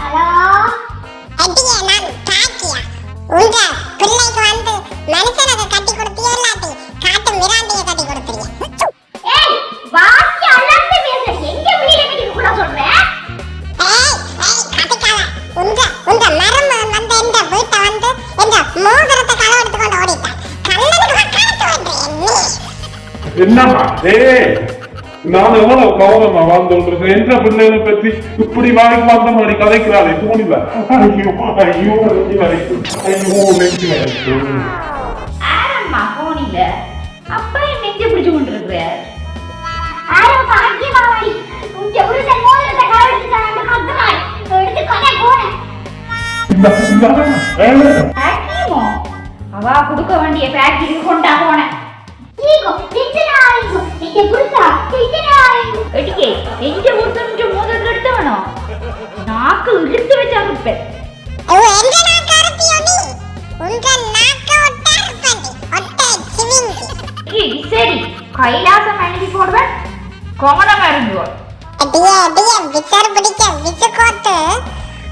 Hello? அடியே நான் காக்கியா உங்க பிள்ளைக்கு வந்து மனுஷனுக்கு கட்டி கொடுத்தியோ இல்லாட்டி காட்டு மிராண்டியை கட்டி கொடுத்தியா ஏய் வாக்கி அலர்ந்து பேசுற எங்க வீட கட்டி கூட சொல்ற? ஏய் ஏய் கட்டிக்காத. உங்க உங்க மரம் வந்து இந்த வீட்டை வந்து இந்த மோதிரத்தை களவெடுத்து கொண்டு ஓடிட்டான்? கல்லனுக்கு வக்காலத்து வந்தேன் நீ. என்னம்மா? டேய் நான் எவ்வளவு கௌரவமா வாழ்ந்துட்டு என்ற பிள்ளைகளை பற்றி இப்படி வாய்க்கு வந்த மாதிரி கதைக்கிறாளே தோணில ஐயோ ஐயோ நெஞ்சு வரைக்கும் ஐயோ நெஞ்சு வரைக்கும் அப்புறம் நெஞ்சு பிடிச்சு கொண்டு இருக்கிற ஆரோ பாக்கியமாவடி உங்க புருஷன் மோதிரத்தை கலவெடுத்துட்டான்னு கத்துறாய். எடுத்து கொலை போன இந்த இந்த வேலை. ஆக்கிமோ அவ கொடுக்க வேண்டிய பேக்கெட் கொண்டா போனேன். உங்க நாக்க ஒட்ட அறுப்பண்டி ஒட்ட சிவிங்கி. ஏய், சரி. கைலாசம் எழுதி போடுவேன். கவனமா இருந்துவோம் அடியே அடியே விசர் பிடிக்க விசு கோத்து.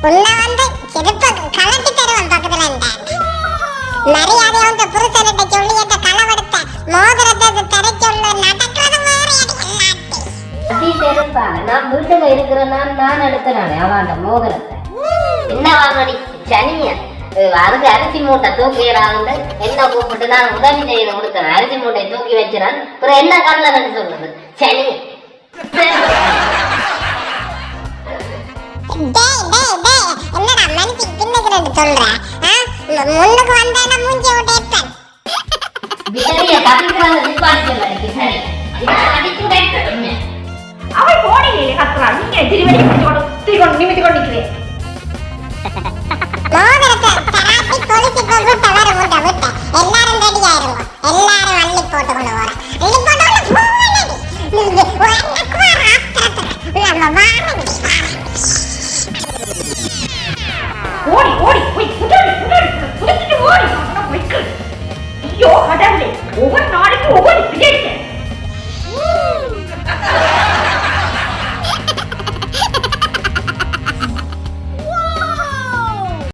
உன்னை வந்து செருப்ப கலட்டி தருவான் பக்கத்துல இருந்தான் மரியாதை உங்க புருஷன்கிட்ட அடி செருப்பாங்க நான் வீட்டுல இருக்கிறேன்னா நான் எடுக்கிறானே அவன் அந்த மோதிரத்தை. என்ன வாங்கடி? சனியா? அதுக்கு அரிசி மூட்டை தூக்கிறாங்க என்ன கூப்பிட்டு நான் உதவி செய்து கொடுத்தேன். அரிசி மூட்டை தூக்கி வச்சிடான் அப்புறம் என்ன கண்ணில் கண்டு சொல்றது? சனி. டேய் டேய் டேய் நீங்க திருவடி பிடிச்சு கொண்டு திருக்கொண்டு நிமித்தி கொண்டு நிக்கிறேன்